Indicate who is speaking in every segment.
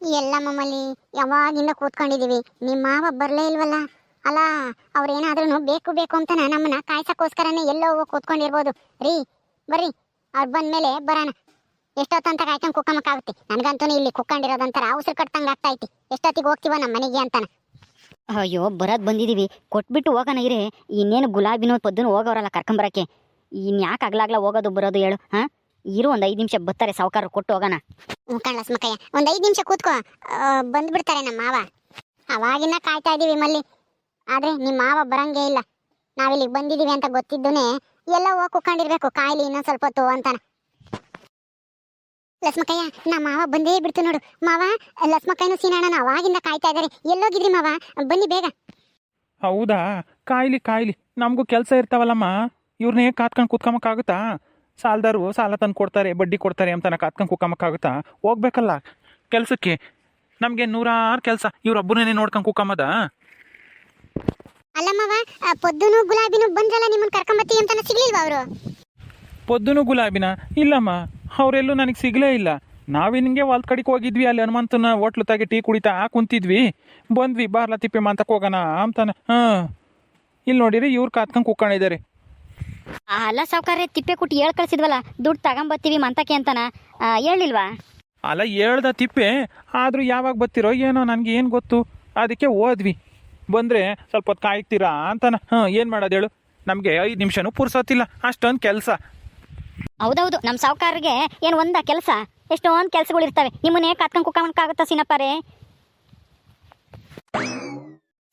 Speaker 1: ಎಲ್ಲ ಮಮ್ಮಲ್ಲಿ ಯಾವಾಗಿಂದ ಕೂತ್ಕೊಂಡಿದೀವಿ? ನಿಮ್ಮ ಮಾವ ಬರಲೇ ಇಲ್ವಲ್ಲ? ಅಲ್ಲ ಅವ್ರೇನಾದ್ರೂ ಬೇಕು ಬೇಕು ಅಂತ ನಮ್ಮನ್ನ ಕಾಯ್ಸಕ್ಕೋಸ್ಕರನೇ ಎಲ್ಲೋ ಹೋಗಿ ಕೂತ್ಕೊಂಡಿರ್ಬೋದು. ರೀ, ಬರ್ರಿ. ಅವ್ರು ಬಂದ್ಮೇಲೆ ಬರೋಣ. ಎಷ್ಟೊತ್ತಂತ ಕಾಯ್ಕೊಂಡು ಕುಕ್ಕಮಕ್ಕಾಗುತ್ತೆ? ನನಗಂತೂ ಇಲ್ಲಿ ಕುಕ್ಕೊಂಡಿರೋದಂತರ ಉಸಿರು ಕಟ್ಟಂಗೆ ಆಗ್ತೈತಿ ಎಷ್ಟೊತ್ತಿಗೆ ಹೋಗ್ತೀವ ನಮ್ಮ ಮನೆಗೆ ಅಂತಾನೆ.
Speaker 2: ಅಯ್ಯೋ, ಬರೋದ್ ಬಂದಿದೀವಿ. ಕೊಟ್ಬಿಟ್ಟು ಹೋಗೋಣ ಇರೇ. ಇನ್ನೇನು ಗುಲಾಬಿನೋ ಪದ್ದನ್ನು ಹೋಗೋರಲ್ಲ ಕರ್ಕೊಂಬರಕ್ಕೆ. ಇನ್ ಯಾಕೆ ಆಗ್ಲಾಗ್ಲ ಹೋಗೋದು ಬರೋದು ಹೇಳು, ಹಾ? ಇರು ಒಂದು ಐದು ನಿಮಿಷ ಬರ್ತಾರೆ ಸಾವುಕಾರರು ಕೊಟ್ಟು ಹೋಗೋಣ.
Speaker 1: ಮುಖಂಡ ಲಸ್ಮಕ್ಕಯ್ಯ ಒಂದ್ ಐದ್ ನಿಮಿಷ ಕೂತ್ಕೋ. ಆ, ಬಂದ್ಬಿಡ್ತಾರೆ ನಮ್ಮ ಮಾವ. ಅವಾಗಿನ ಕಾಯ್ತಾ ಇದೀವಿ ಮಲ್ಲಿ. ಆದ್ರೆ ನಿಮ್ ಮಾವ ಬರಂಗೇ ಇಲ್ಲ. ನಾವಿಲ್ಲಿಗೆ ಬಂದಿದೀವಿ ಅಂತ ಗೊತ್ತಿದ್ದೂನೆ ಎಲ್ಲ ಹೋಗಿ ಕುಕ್ಕೊಂಡಿರ್ಬೇಕು ಕಾಯಿಲೆ ಇನ್ನೊಂದ್ ಸ್ವಲ್ಪ ಹೊತ್ತು ಅಂತಾನ. ಲಸ್ಮಕಯ್ಯ ನಮ್ಮ ಮಾವ ಬಂದೇ ಬಿಡ್ತು ನೋಡು. ಮಾವ ಲಸ್ಮಕ್ಕಯ್ಯನೂ ಸೀನಣ್ಣನ ಅವಾಗಿಂದ ಕಾಯ್ತಾ ಇದಾರೆ. ಎಲ್ಲೋಗಿದ್ರಿ ಮಾವ? ಬನ್ನಿ ಬೇಗ.
Speaker 3: ಹೌದಾ? ಕಾಯ್ಲಿ ಕಾಯ್ಲಿ. ನಮಗೂ ಕೆಲಸ ಇರ್ತಾವಲ್ಲಮ್ಮ. ಇವ್ರನ್ನೇ ಕಾತ್ಕೊಂಡು ಕೂತ್ಕೊಂಬಕ್ಕಾಗುತ್ತಾ ಸಾಲದಾರು ಸಾಲ ತಂದು ಕೊಡ್ತಾರೆ ಬಡ್ಡಿ ಕೊಡ್ತಾರೆ ಅಂತ ನಾ ಕಾತ್ಕೊಂಡು ಕೂತ್ಕೊಂಬಕ್ಕಾಗುತ್ತಾ ಹೋಗ್ಬೇಕಲ್ಲ ಕೆಲಸಕ್ಕೆ. ನಮಗೆ ನೂರಾರು ಕೆಲಸ. ಇವ್ರೊಬ್ಬರನ್ನೇ ನೋಡ್ಕೊಂಡು
Speaker 1: ಕುಕ್ಕಮ್ಮದ ಅಲ್ಲಮ್ಮವ ಪೊದ್ದುನು ಗುಲಾಬಿನು ಬಂದ್ರಲ್ಲ ನಿಮ್ಮನ್ನ ಕರ್ಕೊಂಬತ್ತೀವಿ ಅಂತ ಸಿಗ್ಲಿಲ್ವಾ ಅವರು?
Speaker 3: ಪೊದ್ದುನು ಗುಲಾಬಿನ? ಇಲ್ಲಮ್ಮ ಅವರೆಲ್ಲೂ ನನಗೆ ಸಿಗಲೇ ಇಲ್ಲ. ನಾವೇ ನಿಮಗೆ ಹೊಲ್ದ ಕಡೆಗೆ ಹೋಗಿದ್ವಿ ಅಲ್ಲಿ ಹನುಮಂತನ ಹೋಟ್ಲು ತಾಗೆ ಟೀ ಕುಡಿತಾ ಕುಂತಿದ್ವಿ. ಬಂದ್ವಿ ಬಾರ್ಲ ತಿಪ್ಪೆ ಮಾತಕ್ಕೆ ಹೋಗೋಣ ಅಂತಾನೆ. ಹಾಂ ಇಲ್ಲಿ ನೋಡಿರಿ ಇವ್ರು ಕಾತ್ಕೊಂಡು ಕೂತ್ಕೊಂಡಿದ್ದಾರೆ
Speaker 2: ಅಲ್ಲ ಸಾವುಕಾರ್ರೆ ತಿಪ್ಪೆ ಕುಟ್ಟಿ ಹೇಳ್ ಕಳ್ಸಿದ್ವಲ್ಲ ದುಡ್ಡು ತಗೊಂಬತ್ತೀವಿ ಮಂತಕ್ಕೆ ಅಂತನ. ಹೇಳಿಲ್ವಾ
Speaker 3: ಅಲ್ಲ ಹೇಳ್ದ ತಿಪ್ಪೆ ಆದರೂ ಯಾವಾಗ ಬತ್ತಿರೋ ಏನೋ ನನಗೆ ಏನು ಗೊತ್ತು? ಅದಕ್ಕೆ ಹೋದ್ವಿ ಬಂದರೆ ಸ್ವಲ್ಪ ಹೊತ್ತು ಕಾಯ್ತೀರಾ ಅಂತಾನ. ಹಾಂ ಏನು ಮಾಡೋದು ಹೇಳು? ನಮಗೆ ಐದು ನಿಮಿಷನೂ ಪುರ್ಸೋತಿಲ್ಲ ಅಷ್ಟೊಂದು ಕೆಲಸ.
Speaker 2: ಹೌದೌದು ನಮ್ಮ ಸಾವುಕಾರರಿಗೆ ಏನು ಒಂದ ಕೆಲಸ? ಎಷ್ಟೊಂದು ಕೆಲಸಗಳು ಇರ್ತವೆ. ನಿಮ್ಮನ್ನೇ ಕಾತ್ಕೊಂಡು ಕುಕ್ಕಮಕ್ಕಾಗುತ್ತಾ ಸಿನಪ್ಪರೇ?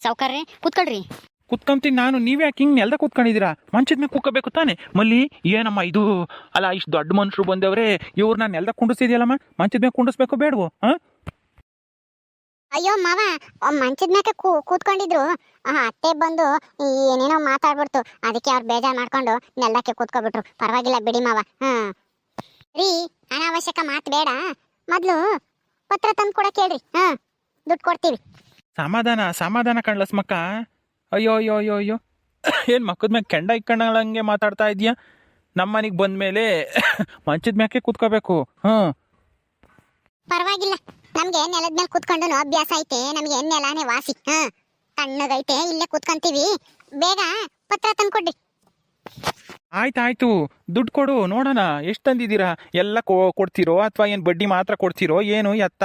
Speaker 2: ಸಾವುಕಾರ್ರೆ ಕೂತ್ಕೊಳ್ರಿ.
Speaker 3: ಕುತ್ಕೊಂತೀನಿ ನಾನು ನೀವೇ ಯಾಕೆ ಹಿಂಗೆ ನೆಲ್ದ ಕೂತ್ಕೊಂಡಿದ್ದೀರಾ? ಮಂಚದ ಮೇಲೆ ಕುಕ್ಕಬೇಕು ತಾನೆ? ಮಲ್ಲಿ ಏನಮ್ಮ ಇದು ಅಲ್ಲ ಇಷ್ಟು ದೊಡ್ಡ ಮನುಷ್ಯರು ಬಂದವ್ರೆ ಇವ್ರನ್ನ ನೆಲ್ದ ಕುಂಡಿಸಿದ್ಯಲ್ಲಮ್ಮ ಮಂಚದ ಮೇಲೆ ಕುಂಡಿಸ್ಬೇಕು ಬೇಡವು ಹಾಂ
Speaker 1: ಅಯ್ಯೋ ಮಾವ ಮಂಚದ ಮ್ಯಾಕೆ ಕೂ ಕೂತ್ಕೊಂಡಿದ್ರು. ಅತ್ತೆ ಬಂದು ಏನೇನೋ ಮಾತಾಡ್ಬಿಡ್ತು. ಅದಕ್ಕೆ ಅವ್ರು ಬೇಜಾರ್ ಮಾಡ್ಕೊಂಡು ನೆಲ್ಲಕ್ಕೆ ಕೂತ್ಕೊಬಿಟ್ರು. ಪರವಾಗಿಲ್ಲ ಬಿಡಿ ಮಾವ ಹ್ಮ್ ರೀ ಅನಾವಶ್ಯಕ ಮಾತು ಬೇಡ. ಮೊದ್ಲು ಪತ್ರ ತಂದು ಕೊಡಕ್ಕೆ ಕೇಳ್ರಿ ಹಾಂ. ದುಡ್ಡು ಕೊಡ್ತೀವಿ.
Speaker 3: ಸಮಾಧಾನ ಸಮಾಧಾನ ಕಣ್ಲಸ್ಮಕ್ಕ. ಅಯ್ಯೋ ಅಯ್ಯೋ ಅಯ್ಯೋ ಅಯ್ಯೋ. ಏನು ಮಕ್ಕದ ಮ್ಯಾಗೆ ಕೆಂಡ ಇಕ್ಕಂಡಂಗೆ ಮಾತಾಡ್ತಾ ಇದೀಯಾ? ನಮ್ಮ ಮನೆಗೆ ಬಂದಮೇಲೆ ಮಂಚದ ಮ್ಯಾಕೆ ಕೂತ್ಕೋಬೇಕು? ಹ್ಞೂ.
Speaker 1: ಪರವಾಗಿಲ್ಲ. ನಮ್ಗೆ ನೆಲದ ಮೇಲೆ ಕೂತ್ಕೊಂಡು ಅಭ್ಯಾಸ ಐತೆ. ನಮ್ಗೆ ನೆಲಾನೇ ವಾಸಿ. ಹಾಂ ತಣ್ಣಗೈತೆ. ಇಲ್ಲೇ ಕೂತ್ಕೊಂತೀವಿ. ಬೇಗ ಪತ್ರ ತಂದು ಆಯ್ತು
Speaker 3: ಆಯ್ತು ದುಡ್ಡು ಕೊಡು. ನೋಡೋಣ. ಎಷ್ಟು ತಂದಿದ್ದೀರಾ? ಎಲ್ಲ ಕೊ ಕೊಡ್ತೀರೋ? ಅಥವಾ ಏನು ಬಡ್ಡಿ ಮಾತ್ರ ಕೊಡ್ತೀರೋ? ಏನು ಎತ್ತ?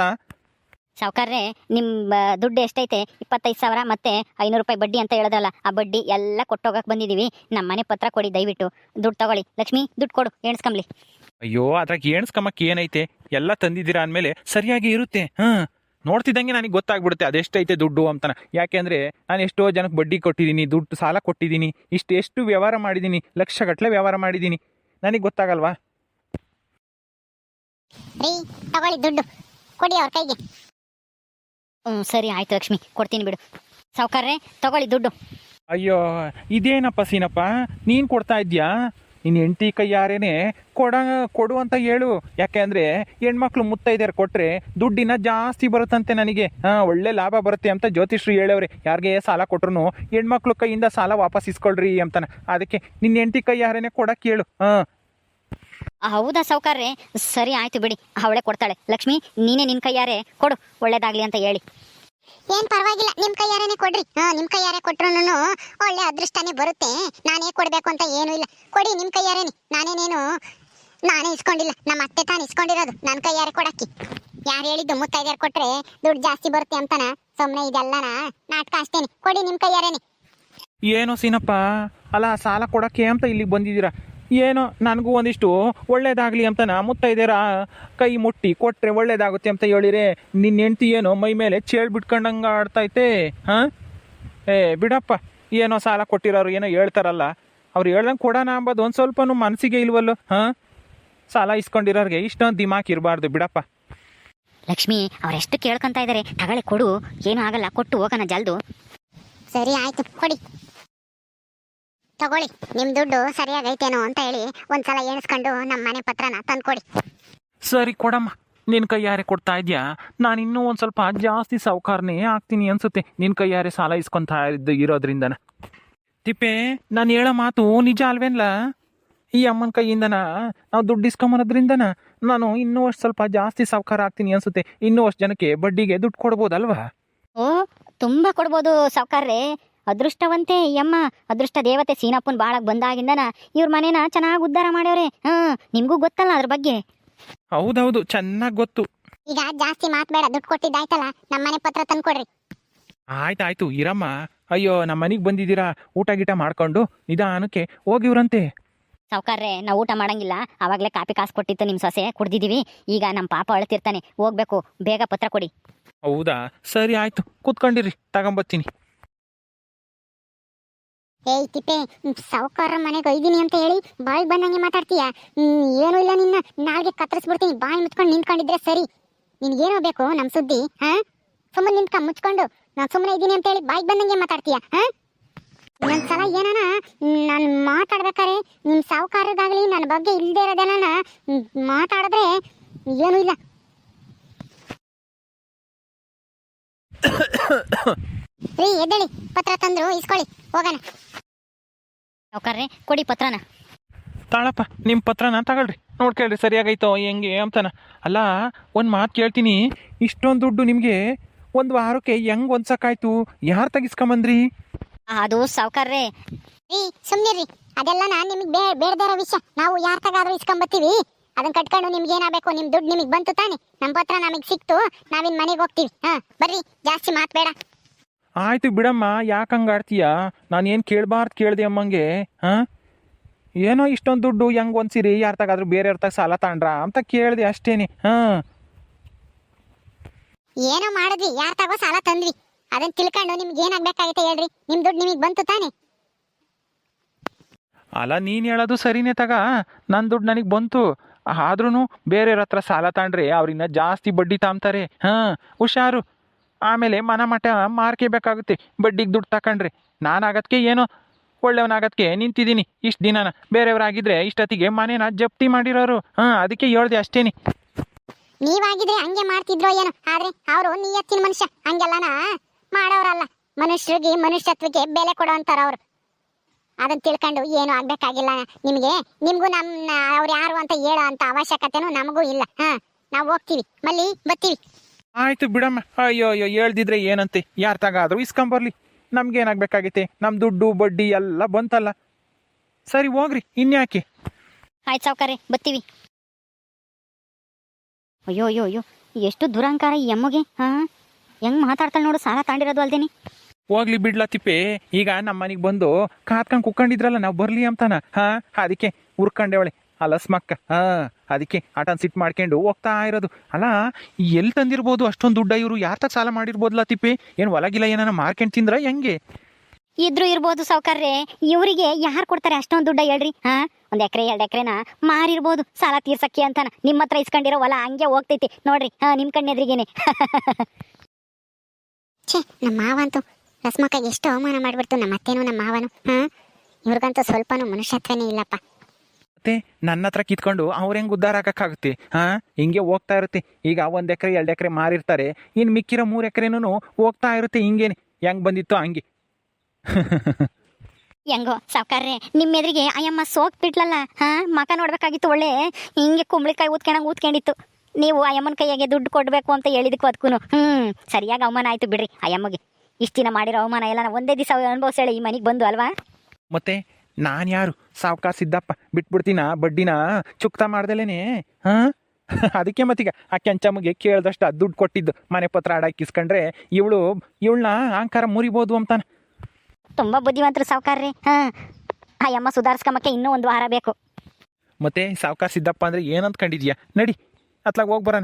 Speaker 2: ಸಾವುಕಾರ್ರೆ ನಿಮ್ಮ ದುಡ್ಡು ಎಷ್ಟೈತೆ? ಇಪ್ಪತ್ತೈದು ಸಾವಿರ ಮತ್ತೆ ಐನೂರು ರೂಪಾಯಿ ಬಡ್ಡಿ ಅಂತ ಹೇಳೋದಲ್ಲ ಆ ಬಡ್ಡಿ ಎಲ್ಲ ಕೊಟ್ಟೋಗಕ್ಕೆ ಬಂದಿದ್ದೀವಿ ನಮ್ಮ ಮನೆ ಪತ್ರ ಕೊಡಿ ದಯವಿಟ್ಟು. ದುಡ್ಡು ತಗೊಳ್ಳಿ. ಲಕ್ಷ್ಮಿ ದುಡ್ಡು ಕೊಡು. ಎಣಿಸ್ಕೊಂಬ್ಲಿ
Speaker 3: ಅಯ್ಯೋ ಅದ್ರಾಗ ಏಣಿಸ್ಕಮ್ಮಕ್ಕೆ ಏನೈತೆ? ಎಲ್ಲ ತಂದಿದ್ದೀರಾ ಅಂದಮೇಲೆ ಸರಿಯಾಗಿ ಇರುತ್ತೆ. ಹಾಂ ನೋಡ್ತಿದ್ದಂಗೆ ನನಗೆ ಗೊತ್ತಾಗ್ಬಿಡುತ್ತೆ ಅದೆಷ್ಟೈತೆ ದುಡ್ಡು ಅಂತಾನೆ. ಯಾಕೆಂದರೆ ನಾನು ಎಷ್ಟೋ ಜನಕ್ಕೆ ಬಡ್ಡಿ ಕೊಟ್ಟಿದ್ದೀನಿ ದುಡ್ಡು ಸಾಲ ಕೊಟ್ಟಿದ್ದೀನಿ ಇಷ್ಟು ಎಷ್ಟು ವ್ಯವಹಾರ ಮಾಡಿದ್ದೀನಿ ಲಕ್ಷಗಟ್ಟಲೆ ವ್ಯವಹಾರ ಮಾಡಿದ್ದೀನಿ ನನಗೆ ಗೊತ್ತಾಗಲ್ವಾ?
Speaker 1: ರೀ ತಗೊಳ್ಳಿ ದುಡ್ಡು. ಕೊಡಿ ಅವ್ರ ಕೈಗೆ.
Speaker 2: ಹ್ಞೂ, ಸರಿ ಆಯ್ತು ಲಕ್ಷ್ಮಿ, ಕೊಡ್ತೀನಿ ಬಿಡು. ಸಾವುಕಾರ್ರೆ, ತಗೊಳ್ಳಿ ದುಡ್ಡು.
Speaker 3: ಅಯ್ಯೋ, ಇದೇನಪ್ಪ ಸೀನಪ್ಪ? ನೀನು ಕೊಡ್ತಾ ಇದ್ಯಾ ನಿನ್ನ ಹೆಂಡತಿ ಕೈಯಾರೇನೆ ಕೊಡ, ಕೊಡು ಅಂತ ಹೇಳು. ಯಾಕೆಂದ್ರೆ ಹೆಣ್ಮಕ್ಳು ಮುತ್ತೈದ್ಯಾರು ಕೊಟ್ರೆ ದುಡ್ಡಿನ ಜಾಸ್ತಿ ಬರುತ್ತಂತೆ ನನಗೆ. ಹಾ, ಒಳ್ಳೆ ಲಾಭ ಬರುತ್ತೆ ಅಂತ ಜ್ಯೋತಿಷ್ರು ಹೇಳವ್ರೆ. ಯಾರಿಗೆ ಸಾಲ ಕೊಟ್ರು ಹೆಣ್ಮಕ್ಳು ಕೈಯಿಂದ ಸಾಲ ವಾಪಸ್ ಇಸ್ಕೊಳ್ರಿ ಅಂತಾನೆ. ಅದಕ್ಕೆ ನಿನ್ನ ಹೆಂಡತಿ ಕೈಯಾರೇನೆ ಕೊಡಕ್ಕೆ ಹೇಳು ಹಾಂ
Speaker 2: ಹೌದಾ ಸಾವುಕಾರ್ರೆ? ಸರಿ ಆಯ್ತು ಬಿಡಿ. ಅವಳೆ ಕೊಡ್ತಾಳೆ. ಲಕ್ಷ್ಮಿ ನೀನೇ ನಿನ್ ಕೈಯಾರೆ ಕೊಡು. ಒಳ್ಳೇದಾಗ್ಲಿ ಅಂತ ಹೇಳಿ.
Speaker 1: ಏನ್ ಪರವಾಗಿಲ್ಲ. ನಿಮ್ ಕೈಯಾರೇನೆ ಕೊಡ್ರಿ. ಹಾ ನಿಮ್ ಕೈಯಾರೆ ಕೊಟ್ರು ಒಳ್ಳೆ ಅದೃಷ್ಟನೇ ಬರುತ್ತೆ. ನಾನೇ ಕೊಡ್ಬೇಕು ಅಂತ ಏನೂ ಇಲ್ಲ. ಕೊಡಿ ನಿಮ್ ಕೈಯಾರೇನೆ. ನಾನೇನೇನು ನಾನೇ ಇಸ್ಕೊಂಡಿಲ್ಲ. ನಮ್ಮ ಅತ್ತೆ ತಾನು ಇಸ್ಕೊಂಡಿರೋದು. ನನ್ನ ಕೈಯಾರೆ ಕೊಡಕ್ಕಿ. ಯಾರು ಹೇಳಿದ್ದು ಮುತ್ತೈದ್ಯಾರು ಕೊಟ್ರೆ ದುಡ್ಡು ಜಾಸ್ತಿ ಬರುತ್ತೆ ಅಂತಾನ? ಸುಮ್ಮನೆ ಇದೆಲ್ಲನ? ನಾಟಕ ಅಷ್ಟೇನೆ. ಕೊಡಿ ನಿಮ್ ಕೈಯಾರೇನೆ.
Speaker 3: ಏನು ಸೀನಪ್ಪ? ಅಲ್ಲ ಸಾಲ ಕೊಡಕ್ಕೆ ಅಂತ ಇಲ್ಲಿಗೆ ಬಂದಿದ್ದೀರಾ? ಏನೋ ನನಗೂ ಒಂದಿಷ್ಟು ಒಳ್ಳೇದಾಗಲಿ ಅಂತ ನಾ ಮುತ್ತೈದೇರ ಕೈ ಮುಟ್ಟಿ ಕೊಟ್ಟರೆ ಒಳ್ಳೇದಾಗುತ್ತೆ ಅಂತ ಹೇಳಿರೆ. ನಿನ್ನ ಹೆಂಡ್ತಿ ಏನೋ ಮೈ ಮೇಲೆ ಚೇಳು ಬಿಟ್ಕೊಂಡಂಗೆ ಆಡ್ತೈತೆ ಹಾಂ? ಏ ಬಿಡಪ್ಪ. ಏನೋ ಸಾಲ ಕೊಟ್ಟಿರೋರು ಏನೋ ಹೇಳ್ತಾರಲ್ಲ. ಅವ್ರು ಹೇಳ್ದಂಗೆ ಕೊಡೋಣ ಅಂಬೋದು ಒಂದು ಸ್ವಲ್ಪನು ಮನಸ್ಸಿಗೆ ಇಲ್ವಲ್ಲೋ ಹಾಂ? ಸಾಲ ಇಸ್ಕೊಂಡಿರೋರಿಗೆ ಇಷ್ಟೊಂದು ದಿಮಾಕ್ ಇರಬಾರ್ದು ಬಿಡಪ್ಪ.
Speaker 2: ಲಕ್ಷ್ಮಿ ಅವರೆಷ್ಟು ಕೇಳ್ಕೊಂತ ಇದ್ದಾರೆ ತಗೊಳ್ಳಿ ಕೊಡು. ಏನೂ ಆಗಲ್ಲ ಕೊಟ್ಟು ಹೋಗೋಣ ಜಲ್ದು.
Speaker 1: ಸರಿ ಆಯ್ತು. ಕೊಡಿ. ತಗೊಳ್ಳಿ. ನಿಮ್ ದುಡ್ಡು ಸರಿಯಾಗೈತೇನೋ ಅಂತ ಹೇಳಿ ಒಂದ್ಸಲ ಎಣಿಸ್ಕೊಂಡು ನಮ್ಮ ಮನೆ ಪತ್ರನ ತಂದ್ಕೊಡಿ.
Speaker 3: ಸರಿ ಕೊಡಮ್ಮ. ನಿನ್ ಕೈಯಾರೆ ಕೊಡ್ತಾ ಇದ್ಯಾ? ನಾನು ಇನ್ನೂ ಒಂದು ಸ್ವಲ್ಪ ಜಾಸ್ತಿ ಸಾವುಕಾರನೇ ಆಗ್ತೀನಿ ಅನ್ಸುತ್ತೆ. ನಿನ್ ಕೈಯಾರೆ ಸಾಲ ಇಸ್ಕೊಂತ ಇದ್ದು ಇರೋದ್ರಿಂದನ. ತಿಪ್ಪೆ ನಾನು ಹೇಳೋ ಮಾತು ನಿಜ ಅಲ್ವೇನ್ಲ? ಈ ಅಮ್ಮನ ಕೈಯಿಂದನ? ನಾವು ದುಡ್ಡು ಇಸ್ಕೊಂಬರೋದ್ರಿಂದನ? ನಾನು ಇನ್ನೂ ಅಷ್ಟು ಸ್ವಲ್ಪ ಜಾಸ್ತಿ ಸಾವುಕಾರ ಆಗ್ತೀನಿ ಅನ್ಸುತ್ತೆ. ಇನ್ನೂ ಅಷ್ಟು ಜನಕ್ಕೆ ಬಡ್ಡಿಗೆ ದುಡ್ಡು ಕೊಡ್ಬೋದಲ್ವಾ?
Speaker 2: ಓ ತುಂಬಾ ಕೊಡ್ಬೋದು ಸಾವ್ಕಾರ್ರೆ. ಅದೃಷ್ಟವಂತೆ ಯಮ್ಮ. ಅದೃಷ್ಟ ದೇವತೆ ಸೀನಪ್ಪನ ಬಾಳಕ್ ಬಂದಾಗಿಂದನ ಇವ್ರ ಮನೇನ ಚೆನ್ನಾಗಿ ಉದ್ಧಾರ ಮಾಡ್ಯವ್ರೆ. ಹಾ ನಿಮ್ಗೂ ಗೊತ್ತಲ್ಲ ಅದ್ರ ಬಗ್ಗೆ?
Speaker 3: ಹೌದೌದು ಚೆನ್ನಾಗಿ ಗೊತ್ತು.
Speaker 1: ಈಗ ಜಾಸ್ತಿ ಮಾತ್ಬೇಡ ದುಡ್ಡು ಕೊಟ್ಟಿದ್ದಾಯ್ತಲ್ಲ ನಮ್ಮ ಮನೆ ಪತ್ರ ತಂದ್ಕೊಡ್ರಿ.
Speaker 3: ಆಯ್ತಾಯ್ತು ಇರಮ್ಮ. ಅಯ್ಯೋ ನಮ್ಮ ಮನೆಗೆ ಬಂದಿದ್ದೀರಾ? ಊಟ ಗೀಟ ಮಾಡ್ಕೊಂಡು ನಿಧಾನಕ್ಕೆ ಹೋಗಿವ್ರಂತೆ.
Speaker 2: ಸೌಕರ್ರೆ ನಾವು ಊಟ ಮಾಡಂಗಿಲ್ಲ. ಆವಾಗಲೇ ಕಾಪಿ ಕಾಸು ಕೊಟ್ಟಿತ್ತು ನಿಮ್ಮ ಸೊಸೆ ಕುಡ್ದಿದೀವಿ. ಈಗ ನಮ್ಮ ಪಾಪ ಅಳ್ತಿರ್ತಾನೆ. ಹೋಗ್ಬೇಕು ಬೇಗ ಪತ್ರ ಕೊಡಿ.
Speaker 3: ಹೌದಾ? ಸರಿ ಆಯ್ತು ಕೂತ್ಕೊಂಡಿರಿ ತಗೊಂಬತ್ತೀನಿ.
Speaker 1: ಏಯ್ ತಿಪ್ಪೆ ಸಾವುಕಾರ ಮನೆಗೆ ಒಯ್ದೀನಿ ಅಂತ ಹೇಳಿ ಬಾಯಿ ಬಂದಂಗೆ ಮಾತಾಡ್ತೀಯ? ಏನು ಇಲ್ಲ ನಿನ್ನ. ನಾಲ್ಗೆ ಕತ್ತರಿಸ್ಬಿಡ್ತೀನಿ. ಬಾಯಿ ಮುಚ್ಕೊಂಡು ನಿಂತ್ಕೊಂಡಿದ್ರೆ ಸರಿ. ನಿನ್ಗೇನೋ ಬೇಕು ನಮ್ಮ ಸುದ್ದಿ, ಹಾ? ಸುಮ್ಮನೆ ನಿಂತ್ಕ, ಮುಚ್ಕೊಂಡು. ನಾನು ಸುಮ್ಮನೆ ಇದ್ದೀನಿ ಅಂತ ಹೇಳಿ ಬಾಯಿ ಬಂದಂಗೆ ಮಾತಾಡ್ತೀಯ, ಹಾ? ಒಂದ್ಸಲ ಏನಾನ ನಾನು ಮಾತಾಡ್ಬೇಕಾರೆ ನಿಮ್ಮ ಸಾವುಕಾರಗಾಗ್ಲಿ ನನ್ನ ಬಗ್ಗೆ ಇಲ್ದೇ ಇರೋದೇನ ಮಾತಾಡಿದ್ರೆ ಏನು ಇಲ್ಲ. ಎದ್ದೇಳಿ. ಪತ್ರ ತಂದ್ರು, ಇಸ್ಕೊಳ್ಳಿ. ಹೋಗೋಣ.
Speaker 2: ಸಾವ್ಕಾರ್ರೆ ಕೊಡಿ ಪತ್ರನ.
Speaker 3: ತಾಳಪ್ಪ ನಿಮ್ಮ ಪತ್ರನ ತಗೊಳ್ರಿ. ನೋಡ್ಕೊಳ್ರಿ ಸರಿಯಾಗೈತೋ ಹೆಂಗೆ ಅಂತಾನ. ಅಲ್ಲ ಒಂದು ಮಾತು ಕೇಳ್ತೀನಿ. ಇಷ್ಟೊಂದು ದುಡ್ಡು ನಿಮಗೆ ಒಂದು ವಾರಕ್ಕೆ ಹೆಂಗ್ ಒಂದ್ಸಕ್ಕಾಯ್ತು? ಯಾರು ತೆಗಿಸ್ಕೊಂಬಂದ್ರಿ?
Speaker 2: ಅದು ಸಾವ್ಕಾರ್ರೆ.
Speaker 1: ರೀ ಸುಮ್ಮನಿರಿ ಅದೆಲ್ಲ ನಾನು ನಿಮಗೆ ಬೇ ಬೇಡದೇ ಇರೋ ವಿಷಯ. ನಾವು ಯಾರು ತಗಾದ್ರೂ ಇಸ್ಕೊಂಬತ್ತೀವಿ. ಅದನ್ನ ಕಟ್ಕೊಂಡು ನಿಮ್ಗೆ ಏನಾಗಬೇಕು ನಿಮ್ಮ ದುಡ್ಡು ನಿಮಗೆ ಬಂತು ತಾನೆ. ನಮ್ಮ ಪತ್ರ ನಮಗೆ ಸಿಕ್ತು. ನಾವಿನ್ ಮನೆಗೆ ಹೋಗ್ತೀವಿ. ಹಾಂ ಬರ್ರಿ ಜಾಸ್ತಿ ಮಾತ್ಬೇಡ
Speaker 3: ಆಯ್ತು ಬಿಡಮ್ಮ ಯಾಕೆ ಹಂಗೆ ಆಡ್ತೀಯ? ನಾನು ಏನು ಕೇಳಬಾರ್ದು ಕೇಳ್ದೆ ಅಮ್ಮಂಗೆ ಹಾಂ? ಏನೋ ಇಷ್ಟೊಂದು ದುಡ್ಡು ಹೆಂಗೆ ಒಂದ್ಸಿರಿ ಯಾರ ತಗಾದ್ರೂ ಬೇರೆಯವ್ರ ತಗ ಸಾಲ ತಗೊಂಡ್ರಾ ಅಂತ ಕೇಳಿದೆ ಅಷ್ಟೇನೆ ಹಾಂ?
Speaker 1: ಏನೋ ಮಾಡಿದ್ವಿ ಯಾರ ತಗೋ ಸಾಲ ತಂದ್ವಿ. ಅದನ್ನ ತಿಳ್ಕೊಂಡು ನಿಮ್ಗೆ ಏನಾಗಬೇಕಾಗೈತೆ ಹೇಳ್ರಿ ನಿಮ್ಮ ದುಡ್ಡು ನಿಮಗೆ ಬಂತು ತಾನೆ?
Speaker 3: ಅಲ್ಲ ನೀನು ಹೇಳೋದು ಸರಿನೇ ತಗ ನನ್ನ ದುಡ್ಡು ನನಗೆ ಬಂತು. ಆದ್ರೂ ಬೇರೆಯವ್ರ ಹತ್ರ ಸಾಲ ತಗೊಂಡ್ರೆ ಅವ್ರಿನ್ನ ಜಾಸ್ತಿ ಬಡ್ಡಿ ತಾಂಬ್ತಾರೆ ಹಾಂ? ಹುಷಾರು. ಆಮೇಲೆ ಮನ ಮಠ ಮಾರ್ಕೋಬೇಕಾಗುತ್ತೆ ಬಡ್ಡಿಗೆ ದುಡ್ಡು ತಗೊಂಡ್ರೆ ನಾನು ಏನು? ಒಳ್ಳೆಯವನಾಗತ್ಕೆ ನಿಂತಿದ್ದೀನಿ. ಇಷ್ಟು ದಿನನ. ಬೇರೆಯವ್ರಾಗಿದ್ರೆ ಇಷ್ಟೊತ್ತಿಗೆ ಮನೇನ ಜಪ್ತಿ ಮಾಡಿರೋರು. ಹಾಂ, ಅದಕ್ಕೆ ಹೇಳ್ದೆ ಅಷ್ಟೇನಿ.
Speaker 1: ನೀವಾಗಿದ್ರೆ ಹಂಗೆ ಮಾಡ್ತಿದ್ರೋ ಏನೋ? ಆದ್ರೆ ಅವರು ನಿಯತ್ತಿನ ಮನುಷ್ಯ. ಹಂಗೆಲ್ಲನ ಮಾಡೋರಲ್ಲ. ಮನುಷ್ಯರಿಗೆ ಮನುಷ್ಯತ್ವಕ್ಕೆ ಬೆಲೆ ಕೊಡೋಂತಾರ ಅವರು ಅದನ್ನ ತಿಳ್ಕೊಂಡು ಏನು ಆಗ್ಬೇಕಾಗಿಲ್ಲ. ನಿಮಗೆ, ನಿಮಗೂ ನಮ್ಮ ಅವ್ರು ಯಾರು ಅಂತ ಹೇಳೋ ಅಂತ ಅವಶ್ಯಕತೆನೂ ನಮಗೂ ಇಲ್ಲ. ಹಾ, ನಾವು ಹೋಗ್ತೀವಿ. ಮಲ್ಲಿ ಬರ್ತೀವಿ
Speaker 3: ಆಯ್ತು ಬಿಡಮ್ಮ. ಅಯ್ಯೋ ಅಯ್ಯೋ ಹೇಳ್ದಿದ್ರೆ ಏನಂತೆ? ಯಾರ ತಗಾದ್ರೂ ಇಸ್ಕೊಂಬರ್ಲಿ ನಮ್ಗೇನಾಗಬೇಕಾಗೈತೆ ನಮ್ಮ ದುಡ್ಡು ಬಡ್ಡಿ ಎಲ್ಲ ಬಂತಲ್ಲ. ಸರಿ ಹೋಗ್ರಿ. ಇನ್ಯಾಕೆ?
Speaker 2: ಆಯ್ತು ಸಾವ್ಕಾರ್ರೆ ಬತ್ತೀವಿ. ಅಯ್ಯೋ ಅಯ್ಯೋ ಅಯ್ಯೋ ಎಷ್ಟು ದುರಂಕಾರ ಈ ಅಮ್ಮಗೆ ಹಾ? ಹೆಂಗ್ ಮಾತಾಡ್ತಾಳೆ ನೋಡು ಸಾಲ ತಾಂಡಿರೋದು ಅಲ್ದೇನಿ.
Speaker 3: ಹೋಗ್ಲಿ ಬಿಡ್ಲ ತಿಪ್ಪೆ. ಈಗ ನಮ್ಮ ಮನೆಗೆ ಬಂದು ಕಾತ್ಕೊಂಡು ಕುಕ್ಕೊಂಡಿದ್ರಲ್ಲ ನಾವು ಬರ್ಲಿ ಅಂತಾನ. ಹಾ ಅದಕ್ಕೆ ಉರ್ಕೊಂಡೆವಳೆ ಅಲಸ್ಮಕ್ಕ ಹಾ. ಅದಕ್ಕೆ ಆಟನ್ ಸಿಟ್ ಮಾಡ್ಕೊಂಡು ಹೋಗ್ತಾ ಇರೋದು. ಅಲ್ಲ ಎಲ್ಲಿ ತಂದಿರ್ಬೋದು ಅಷ್ಟೊಂದು ದುಡ್ಡ ಇವರು ಯಾರ ಸಾಲ ಮಾಡಿರ್ಬೋದಲ್ಲ ತಿಪ್ಪೆ? ಏನು ಒಳಗಿಲ್ಲ ಏನಾನ ಮಾರ್ಕೆಂಡ್ ತಿಂದ್ರ ಹೆಂಗೆ?
Speaker 2: ಇದ್ರು ಇರ್ಬೋದು ಸೌಕರ್ಯ ಇವರಿಗೆ ಯಾರು ಕೊಡ್ತಾರೆ ಅಷ್ಟೊಂದು ದುಡ್ಡ ಹೇಳ್ರಿ ಹಾ? ಒಂದ್ ಎಕರೆ ಎರಡು ಎಕರೆನ ಮಾರಿರ್ಬೋದು ಸಾಲ ತೀರ್ಸಕ್ಕೆ ಅಂತಾನ. ನಿಮ್ಮ ಹತ್ರ ಇಸ್ಕೊಂಡಿರೋ ಹೊಲ ಹಂಗೆ ಹೋಗ್ತೈತಿ. ನೋಡ್ರಿ ಹಾ ನಿಮ್ ಕಣ್ಣೆದ್ರಿಗೇನೆ.
Speaker 1: ಛೇ ನಮ್ಮ ಮಾವ ರಸ್ಮಕ್ಕ ರಸ್ಮಕ್ಕಾಗಿ ಎಷ್ಟು ಅವಮಾನ ಮಾಡ್ಬಿಡ್ತು ನಮ್ಮ ಅತ್ತೇನು ನಮ್ಮ ಮಾವನು ಹಾ? ಇವ್ರಿಗಂತೂ ಸ್ವಲ್ಪನೂ ಮನುಷ್ಯತ್ವನೇ ಇಲ್ಲಪ್ಪ.
Speaker 3: ಮತ್ತೆ ನನ್ನ ಹತ್ರ ಕಿತ್ಕೊಂಡು ಅವ್ರ ಹೆಂಗೆ ಉದ್ಧಾರ ಹಾಕಕ್ಕಾಗುತ್ತೆ ಹಾ? ಹಿಂಗೆ ಹೋಗ್ತಾ ಇರುತ್ತೆ. ಈಗ ಒಂದ್ ಎಕರೆ ಎರಡು ಎಕರೆ ಮಾರಿರ್ತಾರೆ. ಇನ್ನು ಮಿಕ್ಕಿರೋ ಮೂರು ಎಕರೆನೂ ಹೋಗ್ತಾ ಇರುತ್ತೆ ಹಿಂಗೇನೆ. ಹೆಂಗ್ ಬಂದಿತ್ತು ಹಂಗೆ.
Speaker 2: ಹೆಂಗೋ ಸಾವ್ಕಾರ್ರೆ ನಿಮ್ಮ ಎದುರಿಗೆ ಅಯ್ಯಮ್ಮ ಸೋಕ್ ಬಿಟ್ಲಲ್ಲ ಹಾ? ಮಕ ನೋಡ್ಬೇಕಾಗಿತ್ತು ಒಳ್ಳೆ. ಹಿಂಗೆ ಕುಂಬಳಿಕಾಯಿ ಊದ್ಕೊಂಡಂಗೆ ಊದ್ಕೊಂಡಿತ್ತು. ನೀವು ಅಯ್ಯಮ್ಮನ ಕೈಯಾಗೆ ದುಡ್ಡು ಕೊಡ್ಬೇಕು ಅಂತ ಹೇಳಿದಕ್ಕೂ ಅದಕ್ಕೂ ಹ್ಮ್ ಸರಿಯಾಗಿ ಅವಮಾನ ಆಯ್ತು ಬಿಡ್ರಿ ಅಯ್ಯಮ್ಮಗೆ. ಇಷ್ಟು ದಿನ ಮಾಡಿರೋ ಅವಮಾನ ಎಲ್ಲ ಒಂದೇ ದಿವಸ ಅನುಭವಿಸೇಳಿ ಈ ಮನೆಗೆ ಬಂದು ಅಲ್ವಾ?
Speaker 3: ಮತ್ತೆ? ನಾನು ಯಾರು ಸಾವ್ಕಾರ್ ಸಿದ್ದಪ್ಪ ಬಿಟ್ಬಿಡ್ತೀನ ಬಡ್ಡಿನ? ಚುಕ್ತಾ ಮಾಡ್ದಲೇನೆ ಹಾಂ? ಅದಕ್ಕೆ ಮತ್ತೀಗ ಆ ಕೆಂಚಮ್ಮಗೆ ಕೇಳ್ದಷ್ಟ ದುಡ್ಡು ಕೊಟ್ಟಿದ್ದು ಮನೆ ಪತ್ರ ಆಡಾಕಿ ಇಸ್ಕೊಂಡ್ರೆ ಇವಳು ಇವಳನ್ನ ಅಹಂಕಾರ ಮುರಿಬೋದು ಅಂತಾನೆ.
Speaker 2: ತುಂಬಾ ಬುದ್ಧಿವಂತರು ರೀ ಹಾಂ? ಅಯ್ಯಮ್ಮ ಸುಧಾರಿಸ್ಕೊಂಬಕ್ಕೆ ಇನ್ನೂ ಒಂದು ವಾರ ಬೇಕು.
Speaker 3: ಮತ್ತೆ ಸಾವ್ಕಾರ್ ಸಿದ್ದಪ್ಪ ಅಂದ್ರೆ ಏನಂತ ಕಂಡಿದ್ಯಾ? ನಡಿ ಅತ್ಲಾಗ ಹೋಗಿ ಬರೋಣ.